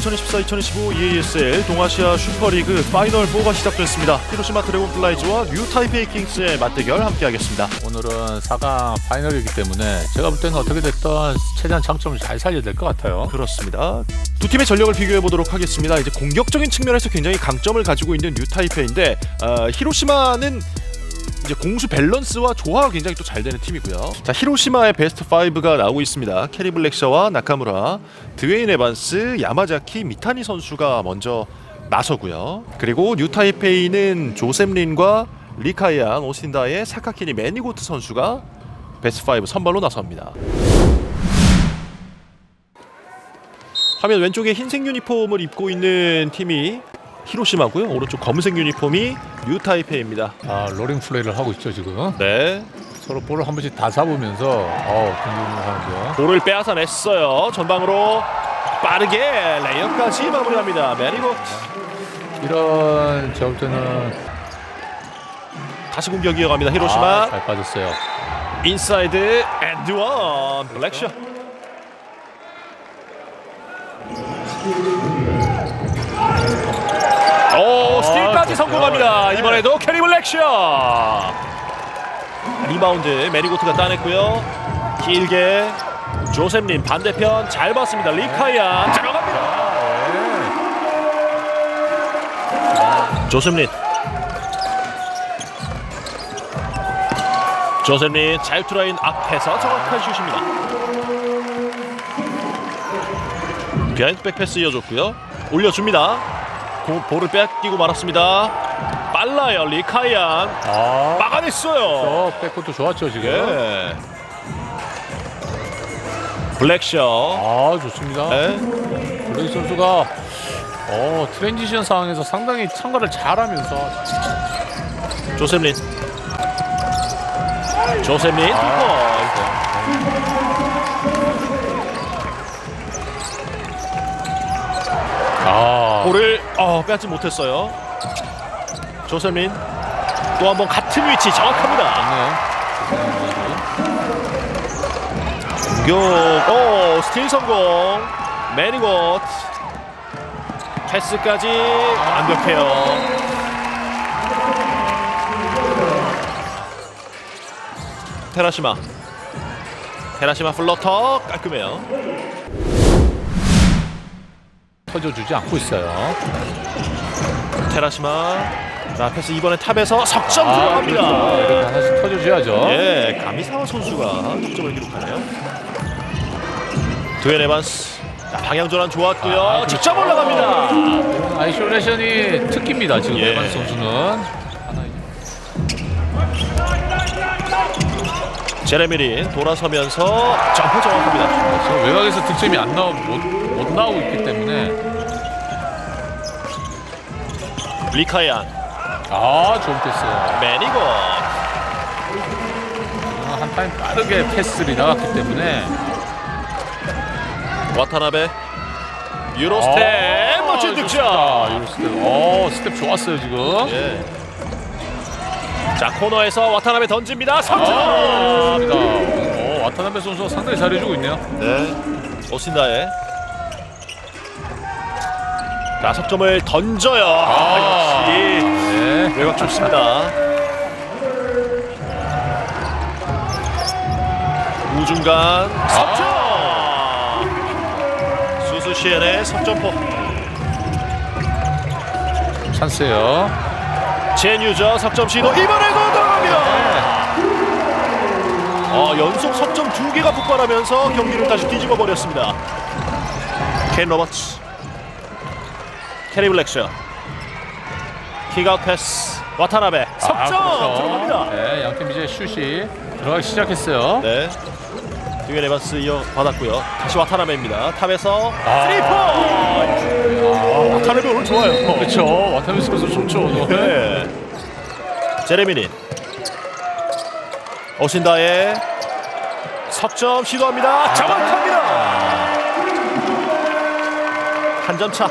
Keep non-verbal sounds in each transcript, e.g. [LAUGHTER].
2024-2025 EASL 동아시아 슈퍼리그 파이널 4가 시작됐습니다. 히로시마 드래곤플라이즈와 뉴 타이페이 킹스의 맞대결 함께하겠습니다. 오늘은 4강 파이널이기 때문에 제가 볼 때는 어떻게 됐든 최대한 장점을 잘 살려야 될 것 같아요. 그렇습니다. 두 팀의 전력을 비교해 보도록 하겠습니다. 이제 공격적인 측면에서 굉장히 강점을 가지고 있는 뉴 타이페이인데 어, 히로시마는 이제 공수 밸런스와 조화가 굉장히 또 잘 되는 팀이고요. 자 히로시마의 베스트 5가 나오고 있습니다. 캐리 블랙셔와 나카무라, 드웨인 에반스, 야마자키, 미타니 선수가 먼저 나서고요. 그리고 뉴 타이페이는 조셉 린과 리카이안, 오신다의 사카키니 매니고트 선수가 베스트 5 선발로 나섭니다. 화면 왼쪽에 흰색 유니폼을 입고 있는 팀이 히로시마고요. 오른쪽 검은색 유니폼이 뉴 타이페이입니다. 아, 로링 플레이를 하고 있죠 지금. 네. 서로 볼을 한 번씩 다 잡으면서 어, 공격을 하는데요. 볼을 빼앗아 냈어요. 전방으로 빠르게 레이업까지 마무리합니다. 메리고 이런 제가 볼 때는 다시 공격 이어갑니다. 히로시마 아, 잘 빠졌어요. 인사이드 앤드원 블랙샷. 오 스틸까지 아, 성공합니다. 네. 이번에도 캐리 블랙샷. 리바운드 메리고트가 따냈고요. 길게 조셉린 반대편 잘 봤습니다. 리카이안 들어갑니다. 조셉린 조셉린 자유투라인 앞에서 정확한 슛입니다. 비하인드 백패스 이어줬고요. 올려줍니다. 고- 볼을 뺏기고 말았습니다. 빨라요 리카이안 아, 막아냈어요. 어, 백코트 좋았죠 지금. 예. 블랙샷. 아, 좋습니다. 네. 블레이 선수가 어, 트랜지션 상황에서 상당히 참가를 잘하면서 조셉린. 조셉린 아, 투 볼을 어, 빼앗지 못했어요. 조셉린 또한 번 같은 위치 정확합니다. 공격, 오 스틸 성공. 매니고트 패스까지 완벽해요. 테라시마, 테라시마 플러터 깔끔해요. 터져주지 않고 있어요. 테라시마, 자 패스 이번에 탑에서 석점 아, 들어갑니다. 그렇죠. 이렇게 하나씩 터져줘야죠. 예, 가미사와 선수가 득점을 기록하네요. 드웬 에반스. 자, 방향 전환 좋았고요. 아, 그렇죠. 직접 올라갑니다. 아이솔레이션이 특기입니다. 지금 예. 에반스 선수는. 제레미린 돌아서면서 점프 정확합니다. 외곽에서 득점이 안 나오 못, 못 나오고 있기 때문에 리카이안, 아 좋은 패스. 매니고. 한 타임 빠르게 패스를 나갔기 때문에 와타나베. 유로스텝 멋진 득점. 아, 유로스텝. 어 스텝 좋았어요 지금. 예. 자 코너에서 와타나베 던집니다. 석점. 아, 좋습니다. 어, 와타나베 선수가 상당히 잘해주고 있네요. 네. 오신다에. 자 석점을 던져요. 아, 역시 네. 외곽 좋습니다. 우중간 석점. 수수 시엔의 석점포. 찬스예요. 제뉴저 석점 시도 이번에도 연속 석점 두 개가 폭발하면서 경기를 다시 뒤집어 버렸습니다. 켄 로버츠, 캐리 블랙셔, 킥아웃 패스, 와타나베 석점 아, 그렇죠. 들어갑니다. 네, 양팀 이제 슛이 들어가기 시작했어요. 네. 듀엔 에반스 이어 받았고요. 다시 와타나베입니다. 탑에서 아. 포인트. 아, 와타나베 오늘 좋아요. 그렇죠. 와타나베 선수 좋죠. 오늘. 네. 제레미닌 오신다의 석점 시도합니다. 정확합니다. 한 점 차.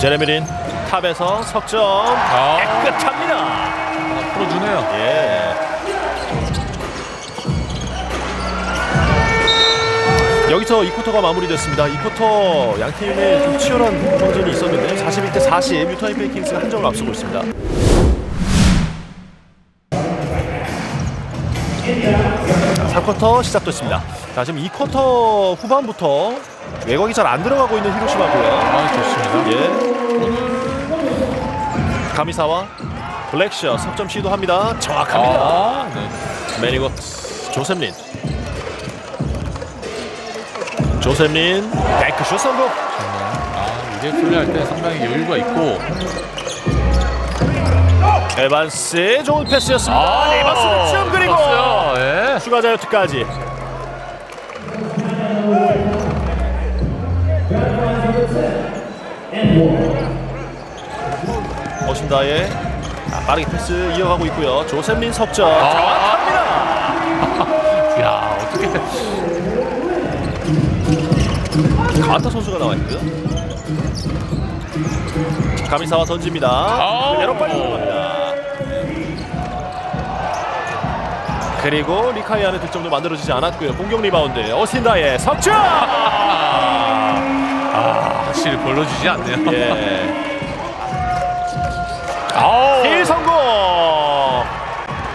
제레미닌 탑에서 석점 아, 깨끗합니다. 풀어주네요. 예. 여기서 2쿼터가 마무리됐습니다. 2쿼터 양 팀의 좀 치열한 경전이 있었는데 41대 40 유타인 페이킹스가 한 점을 앞서고 있습니다. 3쿼터 시작됐습니다. 자, 지금 2쿼터 후반부터 외곽이 잘 안 들어가고 있는 히로시마고요. 아 좋습니다. 예. 가미사와 블랙셔 석점 시도합니다. 정확합니다. 아, 네. 매니고 조셉린 조셉린 뱅크슛 성공 아 이게 플레이할 때 상당히 여유가 있고 에반스의 좋은 패스였습니다 에반스 득점 그리고 좋았어요. 예. 추가 자유투까지 어신다의 아, 빠르게 패스 이어가고 있고요 조셉린 석점 정확합니다 [LAUGHS] 야 어떻게 가타 선수가 나와 있고요. 가미사와 던집니다. 아우. 그대로 빨리 들어갑니다. 그리고 리카이안의 득점도 만들어지지 않았고요. 공격 리바운드 어신다의 석점. 아 확실히 벌러지지 않네요. 예. 아우. 힐 성공.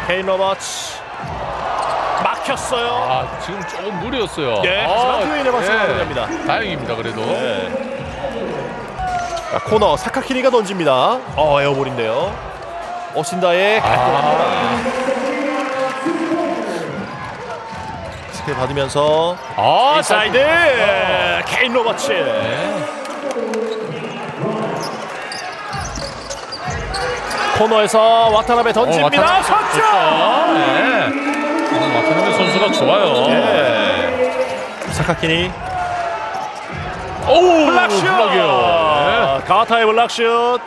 케인 로버츠 막혔어요. 아 지금 조금 무리였어요. 예, 아, 하지만 투웨이를 봤으면 예. 됩니다. 다행입니다 그래도. 네. 자, 코너 사카키니가 던집니다. 어 에어볼인데요. 어신다의 깔끔합니다. 아, 스킬 받으면서 아 인사이드 어. 케인 로버츠. 네. 코너에서 와타나베 던집니다. 어, 석점. 네. 와타나베 선수가 좋아요. 예. 사카키니 오 블락슛. 블락이요. 가와타의 블락슛.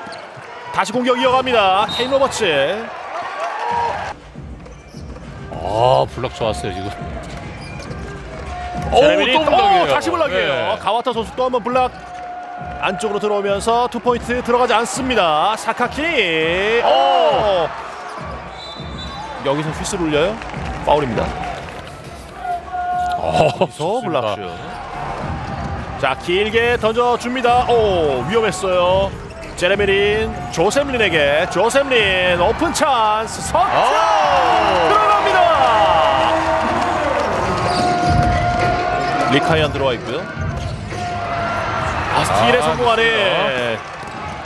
다시 공격 이어갑니다. 케인 로버츠. 네. 아 블락 좋았어요 지금. 제레미니 또 블락이에요. 또 다시 블락이에요. 네. 가와타 선수 또 한번 블락 안쪽으로 들어오면서 투 포인트 들어가지 않습니다. 사카키. 오. 여기서 휘슬 울려요? 파울입니다. 어, 더 좋습니다. 블락 슛. 자 길게 던져줍니다. 오 위험했어요. 제레미린 조셈린에게 조셈린 오픈 찬스 석점 리카이안 들어와 있고요. 아 스틸에 아, 성공하는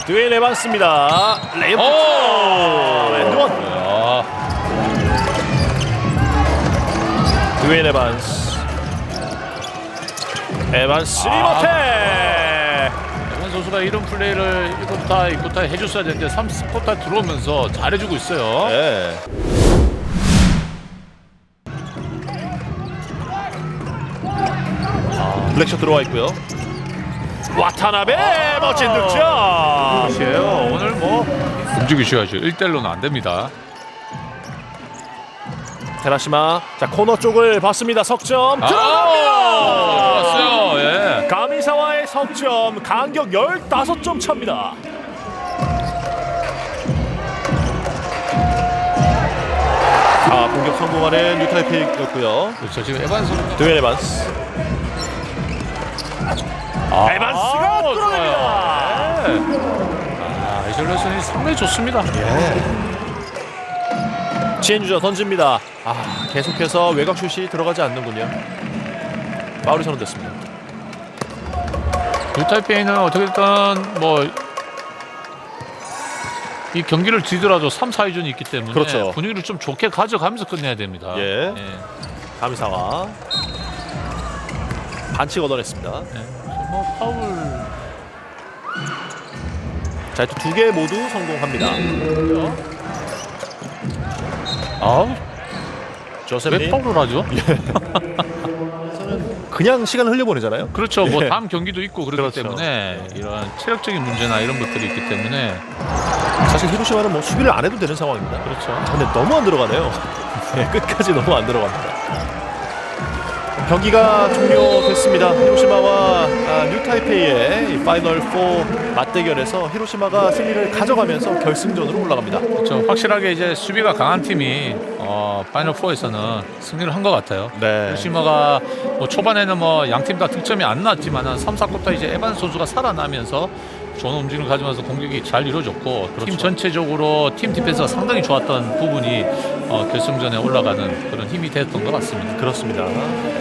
드웨인 에반스입니다. 레이업. 엔드원 아, 드웨인 에반스. 에반스 아. 리모테. 에반 선수가 이런 플레이를 1쿼터, 2쿼터 해줬어야 되는데 3쿼터 들어오면서 잘해주고 있어요. 네. 블랙샷 들어와 있고요. 와타나베 멋진 득점. 끝이에요. 오늘 뭐 움직이셔야죠. 1대1로는 안 됩니다. 테라시마 자 코너 쪽을 봤습니다. 석점 들어갑니다. 아, 좋았어요. 예. 가미사와의 석점 간격 15점 차입니다. 아 공격 성공하는 뉴타이페이였고요. 그렇죠. 지금 에반 선수. 드웨인 에반스. 아, 에반스가 뚫어냅니다. 좋아요. 네. 아, 이솔레이션이 상당히 좋습니다. 치엔주저 던집니다. 아 계속해서 외곽 슛이 들어가지 않는군요. 파울이 선언됐습니다. 유타이페이는 어떻게든 뭐. 이 경기를 뒤돌아도 3, 4위전이 있기 때문에 그렇죠. 분위기를 좀 좋게 가져가면서 끝내야 됩니다. 예. 가미사와 반칙 얻어냈습니다. 예. 뭐 파울 자, 또두개 모두 성공합니다. 아우 왜 조셉린 파울을 하죠? [LAUGHS] 그냥 시간 을 흘려보내잖아요. 그렇죠. 뭐 예. 다음 경기도 있고 그렇기 그렇죠. 때문에 이런 체력적인 문제나 이런 것들이 있기 때문에 사실 히로시마는 뭐 수비를 안 해도 되는 상황입니다. 그렇죠. 근데 너무 안 들어가네요. [LAUGHS] 네, 끝까지 너무 안 들어갑니다. 경기가 종료됐습니다. 히로시마와 아, 뉴타이페이의 이 파이널 4 맞대결에서 히로시마가 승리를 가져가면서 결승전으로 올라갑니다. 그렇죠. 확실하게 이제 수비가 강한 팀이 어, 파이널 4에서는 승리를 한 것 같아요. 네. 히로시마가 뭐 초반에는 뭐 양 팀 다 득점이 안 났지만은 3, 4쿼터 이제 에반 선수가 살아나면서 좋은 움직임을 가지면서 공격이 잘 이루어졌고 팀 그렇죠. 전체적으로 팀 디펜스가 상당히 좋았던 부분이 어, 결승전에 올라가는 그런 힘이 됐던 것 같습니다. 그렇습니다.